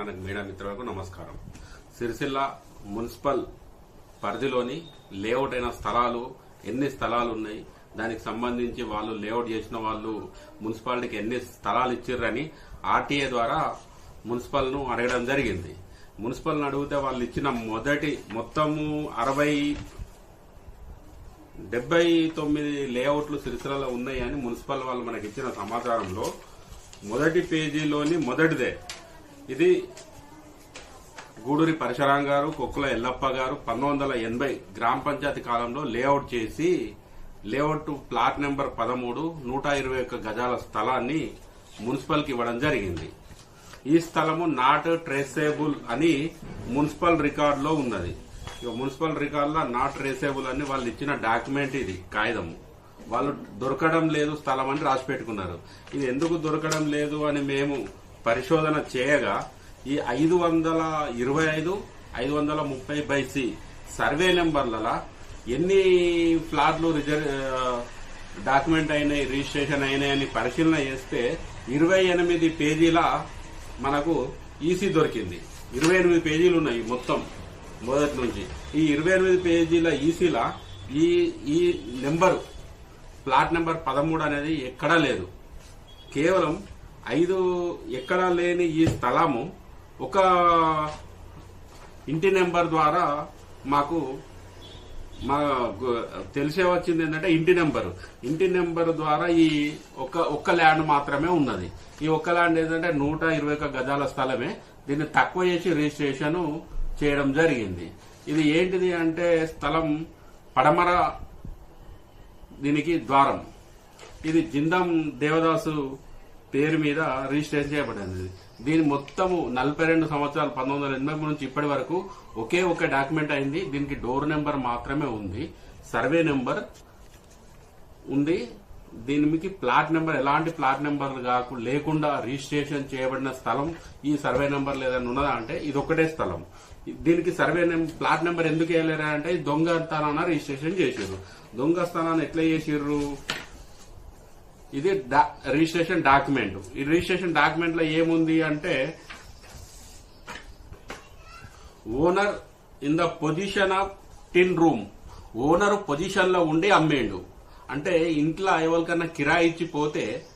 Electronic media మిత్రులకు నమస్కారం. Sircilla municipal పరిధిలోని లేఅవుట్ అయిన స్థలాలు ఎన్ని స్థలాలు ఉన్నాయి? దానికి సంబంధించి వాళ్ళు లేఅవుట్ చేసిన వాళ్ళు మున్సిపాలిటీకి ఎన్ని స్థలాలు ఇచ్చిర్రని ఆర్టీఏ ద్వారా మున్సిపల్ను అడగడం జరిగింది. మున్సిపల్ని అడిగితే వాళ్ళు ఇచ్చిన మొదటి మొత్తము అరవై డెబ్బై తొమ్మిది లేఅవుట్లు సిరిసిల్లలో ఉన్నాయని మున్సిపల్ వాళ్ళు మనకి ఇచ్చిన సమాచారంలో మొదటి పేజీలోని మొదటిదే. ఇది గూడూరి పరశురాం గారు కొక్కుల ఎల్లప్ప గారు పంతొమ్మిది వందల ఎనభై గ్రామ పంచాయతీ కాలంలో లేఅవుట్ చేసి లేఅవుట్ ప్లాట్ నెంబర్ పదమూడు నూట ఇరవై ఒక్క గజాల స్థలాన్ని మున్సిపల్కి ఇవ్వడం జరిగింది. ఈ స్థలము నాట్ ట్రేసేబుల్ అని మున్సిపల్ రికార్డులో ఉన్నది. ఇక మున్సిపల్ రికార్డులో నాట్ ట్రేసేబుల్ అని వాళ్ళు ఇచ్చిన డాక్యుమెంట్ ఇది కాగితము. వాళ్ళు దొరకడం లేదు స్థలం అని రాసి పెట్టుకున్నారు ఇది ఎందుకు దొరకడం లేదు అని మేము పరిశోధన చేయగా ఈ ఐదు వందల ఇరవై ఐదు ఐదు వందల ముప్పై బై సి సర్వే నెంబర్లలో ఎన్ని ఫ్లాట్లు రిజర్వ్ డాక్యుమెంట్ అయినాయి రిజిస్ట్రేషన్ అయినాయని పరిశీలన చేస్తే ఇరవై ఎనిమిది పేజీల మనకు ఈసీ దొరికింది. ఇరవై ఎనిమిది పేజీలు ఉన్నాయి మొత్తం మొదటి నుంచి. ఈ ఇరవై ఎనిమిది పేజీల ఈసీల ఈ ఈ నెంబరు ప్లాట్ నెంబర్ పదమూడు అనేది ఎక్కడా లేదు. కేవలం ఐదు ఎక్కడా లేని ఈ స్థలము ఒక ఇంటి నెంబర్ ద్వారా మాకు మా తెలిసే వచ్చింది ఏంటంటే ఇంటి నెంబరు. ఇంటి నెంబర్ ద్వారా ఈ ఒక్క ఒక్క ల్యాండ్ మాత్రమే ఉన్నది. ఈ ఒక్క ల్యాండ్ ఏంటంటే నూట ఇరవై ఒక గజాల స్థలమే. దీన్ని తక్కువ చేసి రిజిస్ట్రేషన్ చేయడం జరిగింది. ఇది ఏంటిది అంటే స్థలం పడమర దీనికి ద్వారం. ఇది జిందం దేవదాసు పేరు మీద రిజిస్ట్రేషన్ చేయబడింది. దీని మొత్తము నలభై రెండు సంవత్సరాలు పంతొమ్మిది వందల ఎనభై నుంచి ఇప్పటి వరకు ఒకే ఒక డాక్యుమెంట్ అయింది. దీనికి డోర్ నెంబర్ మాత్రమే ఉంది. సర్వే నెంబర్ ఉంది. దీనికి ప్లాట్ నెంబర్ ఎలాంటి ప్లాట్ నెంబర్ కాకు లేకుండా రిజిస్ట్రేషన్ చేయబడిన స్థలం ఈ సర్వే నెంబర్ లేదని ఉన్నదా అంటే ఇది ఒకటే స్థలం. దీనికి సర్వే నెంబర్ ప్లాట్ నెంబర్ ఎందుకు వేయలేరా అంటే దొంగ స్థానాన్ని రిజిస్ట్రేషన్ చేసారు దొంగ స్థానాన్ని ఎట్లా చేసిర్రు? ఇది డా- రిజిస్ట్రేషన్ డాక్యుమెంట్. ఈ రిజిస్ట్రేషన్ డాక్యుమెంట్లో ఏముంది అంటే owner in the position of tin room. Owner పొజిషన్లో ఉండి అమ్మేండు. అంటే ఇంట్లో ఎవరికన్నా కిరాయి ఇచ్చి పోతే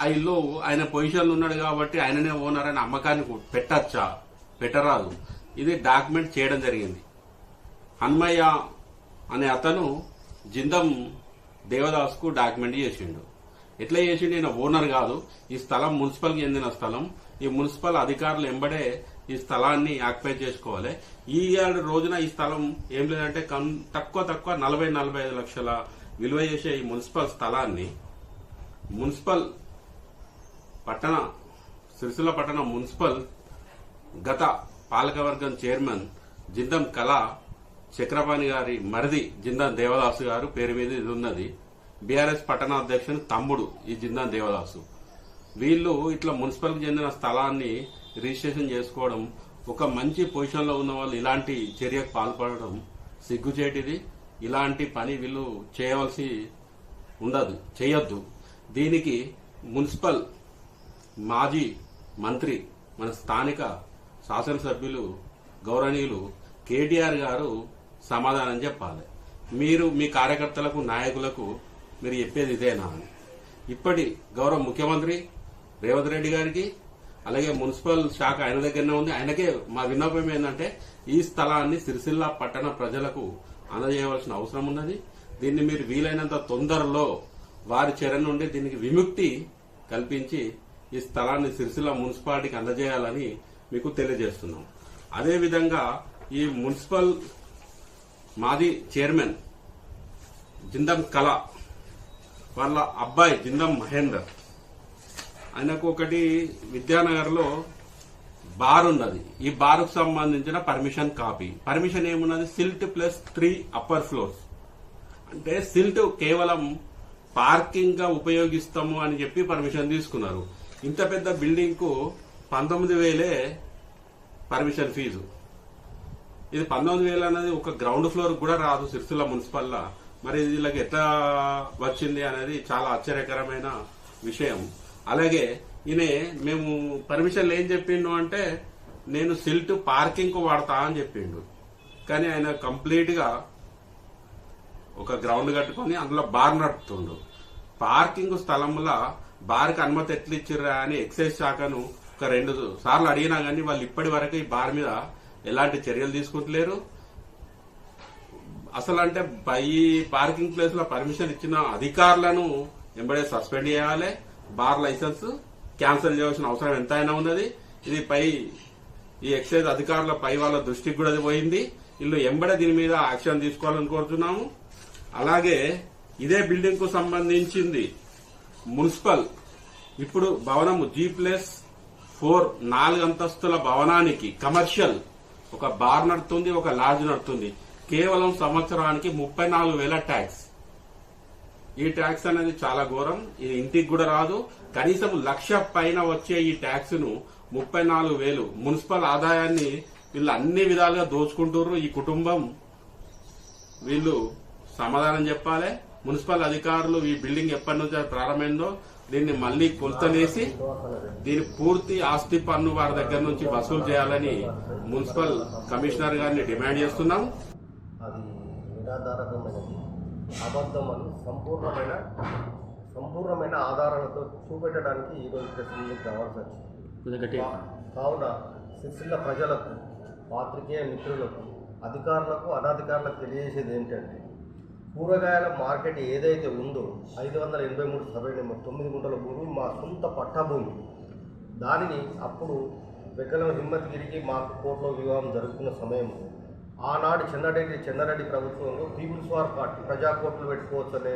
ఆ ఇల్లు ఆయన పొజిషన్లో ఉన్నాడు కాబట్టి ఆయననే ఓనర్ అని అమ్మకానికి పెట్టచ్చా? పెట్టరాదు. ఇది డాక్యుమెంట్ చేయడం జరిగింది. హన్మయ్య అనే అతను జిందం దేవదాస్కు డాక్యుమెంట్ చేసిండు. ఎట్లా చేసి నేను ఓనర్ కాదు. ఈ స్థలం మున్సిపల్కి చెందిన స్థలం. ఈ మున్సిపల్ అధికారులు ఎంబడే ఈ స్థలాన్ని ఆక్యుపై చేసుకోవాలి. ఈ ఏడు రోజున ఈ స్థలం ఏం లేదంటే తక్కువ తక్కువ నలభై నలభై ఐదు లక్షల విలువ చేసే ఈ మున్సిపల్ స్థలాన్ని మున్సిపల్ పట్టణ సిరిసిల్ల పట్టణ మున్సిపల్ గత పాలకవర్గం చైర్మన్ జిందం కళ చక్రపాణి గారి మరిది జిందం దేవదాసు గారు పేరు మీద ఇది ఉన్నది. బీఆర్ఎస్ పట్టణ అధ్యక్షుని తమ్ముడు ఈ జిందా దేవదాసు. వీళ్ళు ఇట్లా మున్సిపల్కి చెందిన స్థలాన్ని రిజిస్ట్రేషన్ చేసుకోవడం ఒక మంచి పొజిషన్లో ఉన్న వాళ్ళు ఇలాంటి చర్యకు పాల్పడడం సిగ్గుచేటిది. ఇలాంటి పని వీళ్ళు చేయవలసి ఉండదు చేయొద్దు. దీనికి మున్సిపల్ మాజీ మంత్రి మన స్థానిక శాసనసభ్యులు గౌరవనీయులు కేటీఆర్ గారు సమాధానం చెప్పాలి. మీరు మీ కార్యకర్తలకు నాయకులకు మీరు చెప్పేది ఇదేనా అని. ఇప్పటి గౌరవ ముఖ్యమంత్రి రేవంత్ రెడ్డి గారికి అలాగే మున్సిపల్ శాఖ ఆయన దగ్గరనే ఉంది. ఆయనకే మా విన్నపం ఏంటంటే ఈ స్థలాన్ని సిరిసిల్ల పట్టణ ప్రజలకు అందజేయవలసిన అవసరం ఉన్నది. దీన్ని మీరు వీలైనంత తొందరలో వారి చెర నుండి దీనికి విముక్తి కల్పించి ఈ స్థలాన్ని సిరిసిల్ల మున్సిపాలిటీకి అందజేయాలని మీకు తెలియజేస్తున్నాం. అదేవిధంగా ఈ మున్సిపల్ మాది చైర్మన్ జిందం కళ వాళ్ళ అబ్బాయి జిందం మహేందర్. ఆయనకు ఒకటి విద్యానగర్లో బార్ ఉన్నది. ఈ బార్కు సంబంధించిన పర్మిషన్ కాపీ. పర్మిషన్ ఏమున్నది? Stilt plus three upper floors. అంటే సిల్ట్ కేవలం పార్కింగ్గా ఉపయోగిస్తాము అని చెప్పి పర్మిషన్ తీసుకున్నారు. ఇంత పెద్ద బిల్డింగ్కు పంతొమ్మిది వేలే పర్మిషన్ ఫీజు. ఇది పంతొమ్మిది వేలు అనేది ఒక గ్రౌండ్ ఫ్లోర్ కూడా రాదు సిరిసిల్ల మున్సిపల్లా. మరి వీళ్ళకి ఎట్లా వచ్చింది అనేది చాలా ఆశ్చర్యకరమైన విషయం. అలాగే ఈయన మేము పర్మిషన్లు ఏం చెప్పిండు అంటే నేను సిల్ట్ పార్కింగ్కు వాడతా అని చెప్పిండు. కానీ ఆయన కంప్లీట్గా ఒక గ్రౌండ్ కట్టుకొని అందులో బార్ నడుపుతుండు. పార్కింగ్ స్థలంలో బార్కి అనుమతి ఎట్లా ఇచ్చిర్రా అని ఎక్సైజ్ శాఖను ఒక రెండు సార్లు అడిగినా కానీ వాళ్ళు ఇప్పటి వరకు ఈ బార్ మీద ఎలాంటి చర్యలు తీసుకుంటలేరు. అసలు అంటే పై పార్కింగ్ ప్లేస్లో పర్మిషన్ ఇచ్చిన అధికారులను ఎంబడే సస్పెండ్ చేయాలి. బార్ లైసెన్స్ క్యాన్సిల్ చేయాల్సిన అవసరం ఎంతైనా ఉన్నది. ఇది పై ఈ ఎక్సైజ్ అధికారుల పై వాళ్ళ దృష్టికి కూడా అది పోయింది. వీళ్ళు ఎంబడే దీని మీద యాక్షన్ తీసుకోవాలని కోరుతున్నాము. అలాగే ఇదే బిల్డింగ్కు సంబంధించింది మున్సిపల్. ఇప్పుడు భవనము జీ ప్లస్ ఫోర్ నాలుగు అంతస్తుల భవనానికి కమర్షియల్ ఒక బార్ నడుతుంది ఒక లాడ్జ్ నడుతుంది. కేవలం సంవత్సరానికి ముప్పై నాలుగు వేల ట్యాక్స్. ఈ ట్యాక్స్ అనేది చాలా ఘోరం. ఇది ఇంటికి కూడా రాదు. కనీసం లక్ష పైన వచ్చే ఈ ట్యాక్స్ను ముప్పై నాలుగు వేలు మున్సిపల్ ఆదాయాన్ని వీళ్ళు అన్ని విధాలుగా దోచుకుంటుర్రు. ఈ కుటుంబం వీళ్ళు సమాధానం చెప్పాలి. మున్సిపల్ అధికారులు ఈ బిల్డింగ్ ఎప్పటి నుంచి ప్రారంభమైందో దీన్ని మళ్ళీ కొలతనేసి దీని పూర్తి ఆస్తి పన్ను వారి దగ్గర నుంచి వసూలు చేయాలని మున్సిపల్ కమిషనర్ గారిని డిమాండ్ చేస్తున్నాం. అది నిరాధారకమైనది. అబద్ధం అని సంపూర్ణమైన సంపూర్ణమైన ఆధారాలతో చూపెట్టడానికి ఈరోజు ప్రెస్ మీట్ కావాల్సి వచ్చింది. కావున సిరిసిల్ల ప్రజలకు పాత్రికేయ మిత్రులకు అధికారులకు అనధికారులకు తెలియజేసేది ఏంటంటే కూరగాయల మార్కెట్ ఏదైతే ఉందో ఐదు వందల ఎనభై మూడు సర్వే నెంబర్ తొమ్మిది గుంటల భూమి మా సొంత పట్టా భూమి దానిని అప్పుడు వెక్కలం హిమ్మత్గిరికి మాకు కోర్టులో వివాహం జరుగుతున్న సమయంలో ఆనాడు చెన్నారెడ్డి చెన్నారెడ్డి ప్రభుత్వంలో పీపుల్స్ వార్ పార్టీ ప్రజా కోర్టులు పెట్టుకోవచ్చు అనే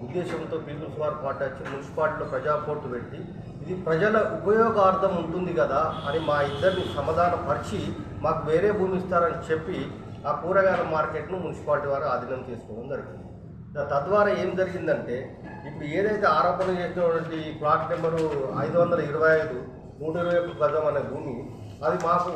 ఉద్దేశంతో పీపుల్స్ వార్ పార్టీ వచ్చి మున్సిపాలిటీలో ప్రజా కోర్టు పెట్టి ఇది ప్రజల ఉపయోగార్థం ఉంటుంది కదా అని మా ఇద్దరిని సమాధానపరిచి మాకు వేరే భూమి ఇస్తారని చెప్పి ఆ కూరగాయల మార్కెట్ను మున్సిపాలిటీ వారు ఆధీనం చేసుకోవడం జరిగింది. తద్వారా ఏం జరిగిందంటే ఇప్పుడు ఏదైతే ఆరోపణ చేసినటువంటి ప్లాట్ నెంబరు ఐదు వందల ఇరవై ఐదు నూట ఇరవై గజం అనే భూమి అది మాకు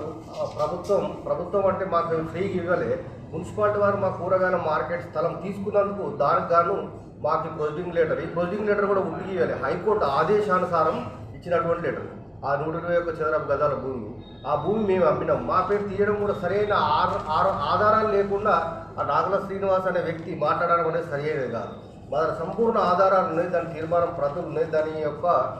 ప్రభుత్వం ప్రభుత్వం అంటే మాకు ఫ్రీగా ఇవ్వలే. మున్సిపాలిటీ వారు మా కూరగాయల మార్కెట్ స్థలం తీసుకున్నందుకు దానికి గాను మాకు ప్రొసీడింగ్ లెటర్ ఈ ప్రొసీడింగ్ లెటర్ కూడా ఉట్టి ఇవ్వాలి హైకోర్టు ఆదేశానుసారం ఇచ్చినటువంటి లెటర్. ఆ నూట ఇరవై ఒక్క చదరపు గదాల భూమి. ఆ భూమి మేము అమ్మినాం. మా పేరు తీయడం కూడా సరైన ఆర- ఆధారాలు లేకుండా ఆ నాగల శ్రీనివాస్ అనే వ్యక్తి మాట్లాడడం అనేది సరైనది కాదు. మా దగ్గర సంపూర్ణ ఆధారాలు ఉన్నాయి. దాని తీర్మానం ప్రతులు ఉన్నాయి. దాని యొక్క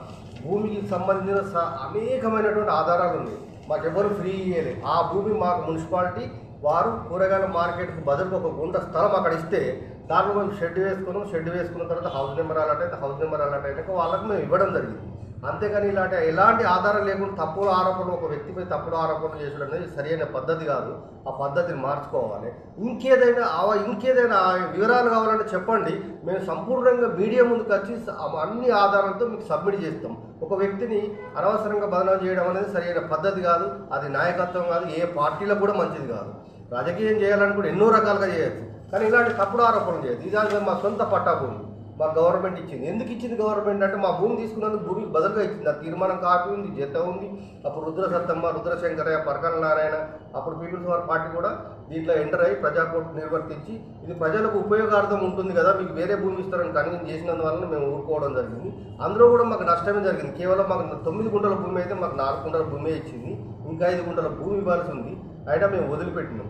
భూమికి సంబంధించిన స- అనేకమైనటువంటి ఆధారాలు ఉన్నాయి. మాకు ఎవరు ఫ్రీ ఇయ్యలేదు. ఆ భూమి మాకు మున్సిపాలిటీ వారు కూరగాయల మార్కెట్కు బదులుకు ఒక గుంట స్థలం అక్కడ ఇస్తే దాంట్లో మేము షెడ్ వేసుకున్నాం. షెడ్ వేసుకున్న తర్వాత హౌస్ నెంబర్ అలాట్ అయితే హౌస్ నెంబర్ అలాట్ అయితే వాళ్ళకి మేము ఇవ్వడం జరిగింది. అంతేగాని ఇలాంటి ఎలాంటి ఆధారం లేకుండా తప్పుడు ఆరోపణలు ఒక వ్యక్తిపై తప్పుడు ఆరోపణలు చేయడం అనేది సరైన పద్ధతి కాదు. ఆ పద్ధతిని మార్చుకోవాలి. ఇంకేదైనా ఆ- ఇంకేదైనా ఆ వివరాలు కావాలంటే చెప్పండి. మేము సంపూర్ణంగా మీడియా ముందుకు వచ్చి అన్ని ఆధారాలతో మీకు సబ్మిట్ చేస్తాం. ఒక వ్యక్తిని అనవసరంగా బదనం చేయడం అనేది సరైన పద్ధతి కాదు. అది నాయకత్వం కాదు. ఏ పార్టీలో కూడా మంచిది కాదు. రాజకీయం చేయాలని కూడా ఎన్నో రకాలుగా చేయొచ్చు. కానీ ఇలాంటి తప్పుడు ఆరోపణలు చేయొచ్చు ఇది మా సొంత పట్టాభూమి. మా గవర్నమెంట్ ఇచ్చింది. ఎందుకు ఇచ్చింది గవర్నమెంట్ అంటే మా భూమి తీసుకున్నందుకు భూమికి బదులుగా ఇచ్చింది. ఆ తీర్మానం కాపీ ఉంది జత ఉంది. అప్పుడు రుద్ర సత్తమ్మ రుద్రశంకరయ్య నారాయణ అప్పుడు పీపుల్స్ వార్ పార్టీ కూడా దీంట్లో ఎంటర్ అయ్యి ప్రజా నిర్వర్తించి ఇది ప్రజలకు ఉపయోగార్థం ఉంటుంది కదా మీకు వేరే భూమి ఇస్తారని కన్విన్స్ చేసినందువల్ల మేము ఊరుకోవడం జరిగింది. అందులో కూడా మాకు నష్టమే జరిగింది. కేవలం మాకు తొమ్మిది గుంటల భూమి అయితే మాకు నాలుగు గుంటల భూమి ఇచ్చింది. ఇంకా ఐదు గుంటల భూమి ఇవ్వాల్సి ఉంది. అయినా మేము వదిలిపెట్టినాం.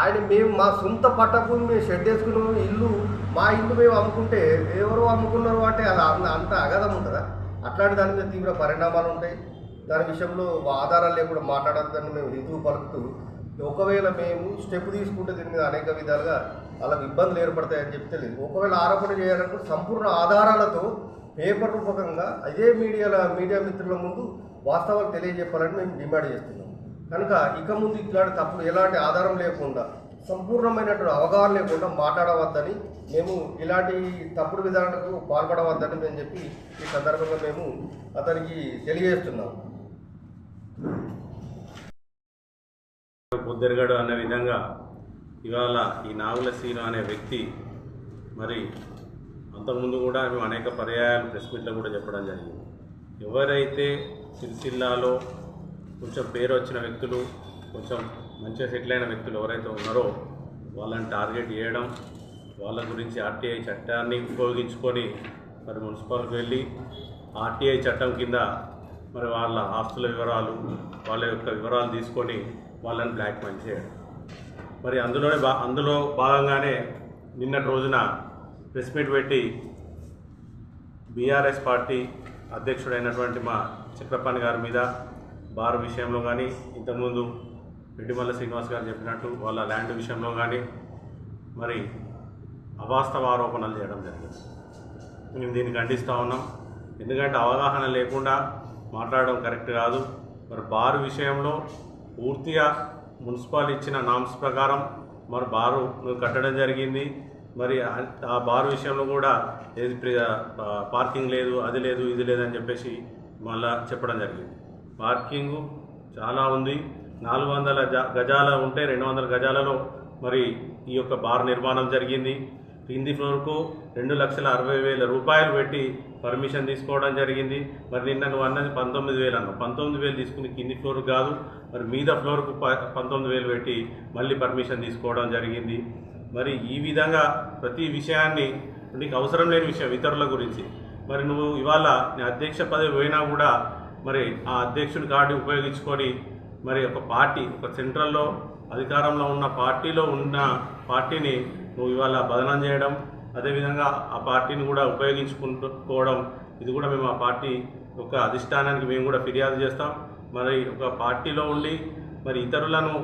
ఆయన మేము మా సొంత పట్ట భూమి మేము షెడ్ వేసుకున్నాము ఇల్లు మా ఇల్లు మేము అమ్ముకుంటే ఎవరు అమ్ముకున్నారు అంటే అది అంత అంత అగధం ఉంటుందా? అట్లాంటి దాని మీద తీవ్ర పరిణామాలు ఉంటాయి. దాని విషయంలో ఆధారాలు లేకుండా మాట్లాడద్దని మేము హితువు పలుకుతూ ఒకవేళ మేము స్టెప్ తీసుకుంటే దీని మీద అనేక విధాలుగా వాళ్ళకి ఇబ్బందులు ఏర్పడతాయని చెప్తే లేదు ఒకవేళ ఆరోపణ చేయాలనుకుంటే సంపూర్ణ ఆధారాలతో పేపర్ రూపకంగా అదే మీడియాల మీడియా మిత్రుల ముందు వాస్తవాలు తెలియజెప్పాలని మేము డిమాండ్ చేస్తున్నాం. కనుక ఇక ముందు ఇట్లాంటి తప్పుడు ఎలాంటి ఆధారం లేకుండా సంపూర్ణమైనటువంటి అవగాహన లేకుండా మాట్లాడవద్దని మేము ఇలాంటి తప్పుడు విధానాలకు పాల్పడవద్దని మేము చెప్పి ఈ సందర్భంగా మేము అతనికి తెలియజేస్తున్నాం. పొద్దురగడు అన్న విధంగా ఇవాళ ఈ నాగుల సీను అనే వ్యక్తి మరి అంతకుముందు కూడా మేము అనేక పర్యాయాలు ప్రెస్ మీట్లో కూడా చెప్పడం జరిగింది. ఎవరైతే సిరిసిల్లాలో కొంచెం పేరు వచ్చిన వ్యక్తులు కొంచెం మంచిగా సెటిల్ అయిన వ్యక్తులు ఎవరైతే ఉన్నారో వాళ్ళని టార్గెట్ చేయడం వాళ్ళ గురించి ఆర్టీఐ చట్టాన్ని ఉపయోగించుకొని మరి మున్సిపాలిటీకి వెళ్ళి ఆర్టీఐ చట్టం కింద మరి వాళ్ళ ఆస్తుల వివరాలు వాళ్ళ యొక్క వివరాలు తీసుకొని వాళ్ళని బ్లాక్మెయిల్ చేయడం మరి అందులోనే బా అందులో భాగంగానే నిన్నటి రోజున ప్రెస్ మీట్ పెట్టి బీఆర్ఎస్ పార్టీ అధ్యక్షుడైనటువంటి మా చక్రపాణి గారి మీద బార్ విషయంలో కానీ ఇంతకుముందు రెడ్డిమల్ల శ్రీనివాస్ గారు చెప్పినట్టు వాళ్ళ ల్యాండ్ విషయంలో కానీ మరి అవాస్తవ ఆరోపణలు చేయడం జరిగింది. మేము దీన్ని ఖండిస్తూ ఉన్నాం. ఎందుకంటే అవగాహన లేకుండా మాట్లాడడం కరెక్ట్ కాదు. మరి బార్ విషయంలో పూర్తిగా మున్సిపాల్ ఇచ్చిన నామ్స్ ప్రకారం మరి బారు కట్టడం జరిగింది. మరి ఆ- బారు విషయంలో కూడా ఏది పార్కింగ్ లేదు అది లేదు ఇది లేదని చెప్పేసి మళ్ళా చెప్పడం జరిగింది. పార్కింగు చాలా ఉంది. నాలుగు వందల గజాల ఉంటే రెండు వందల గజాలలో మరి ఈ యొక్క బార్ నిర్మాణం జరిగింది. కింది ఫ్లోర్కు రెండు లక్షల అరవై వేల రూపాయలు పెట్టి పర్మిషన్ తీసుకోవడం జరిగింది. మరి నిన్న నువ్వు అన్నది పంతొమ్మిది వేలు అన్నావు. పంతొమ్మిది వేలు తీసుకుని కింది ఫ్లోర్ కాదు మరి మీద ఫ్లోర్కు ప పంతొమ్మిది వేలు పెట్టి మళ్ళీ పర్మిషన్ తీసుకోవడం జరిగింది. మరి ఈ విధంగా ప్రతి విషయాన్ని నీకు అవసరం లేని విషయం ఇతరుల గురించి. మరి నువ్వు ఇవాళ నీ అధ్యక్ష పదవి పోయినా కూడా మరి ఆ అధ్యక్షుడి కార్డు ఉపయోగించుకొని మరి ఒక పార్టీ ఒక సెంట్రల్లో అధికారంలో ఉన్న పార్టీలో ఉన్న పార్టీని నువ్వు ఇవాళ బదనం చేయడం అదేవిధంగా ఆ పార్టీని కూడా ఉపయోగించుకుంటుకోవడం ఇది కూడా మేము ఆ పార్టీ ఒక అధిష్టానానికి మేము కూడా ఫిర్యాదు చేస్తాం. మరి ఒక పార్టీలో ఉండి మరి ఇతరులను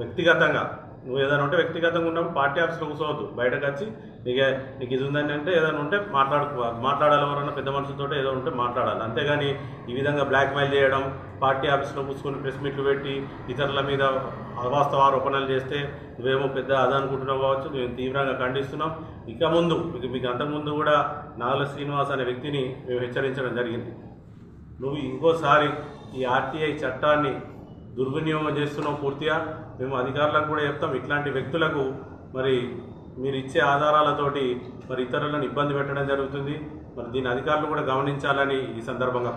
వ్యక్తిగతంగా నువ్వు ఏదైనా ఉంటే వ్యక్తిగతంగా ఉన్నప్పుడు పార్టీ ఆఫీస్లో కూర్చోవద్దు. బయటకు వచ్చి నీకు నీకు ఇది ఉందని అంటే ఏదైనా ఉంటే మాట్లాడుకో మాట్లాడాలి ఎవరన్నా పెద్ద మనుషులతో ఏదో ఉంటే మాట్లాడాలి. అంతేగాని ఈ విధంగా బ్లాక్మెయిల్ చేయడం పార్టీ ఆఫీస్లో కూర్చుకొని ప్రెస్ మీట్లు పెట్టి ఇతరుల మీద అవాస్తవ ఆరోపణలు చేస్తే నువ్వేమో పెద్ద అది అనుకుంటున్నావు కావచ్చు మేము తీవ్రంగా ఖండిస్తున్నాం ఇక ముందు మీకు మీకు అంతకుముందు కూడా నాగల శ్రీనివాస్ అనే వ్యక్తిని మేము హెచ్చరించడం జరిగింది. నువ్వు ఇంకోసారి ఈ ఆర్టీఐ చట్టాన్ని దుర్వినియోగం చేస్తున్నావు పూర్తిగా. మేము అధికారులకు కూడా చెప్తాం ఇట్లాంటి వ్యక్తులకు మరి మీరు ఇచ్చే ఆధారాలతోటి మరి ఇతరులను ఇబ్బంది పెట్టడం జరుగుతుంది. మరి దీని అధికారులు కూడా గమనించాలని ఈ సందర్భంగా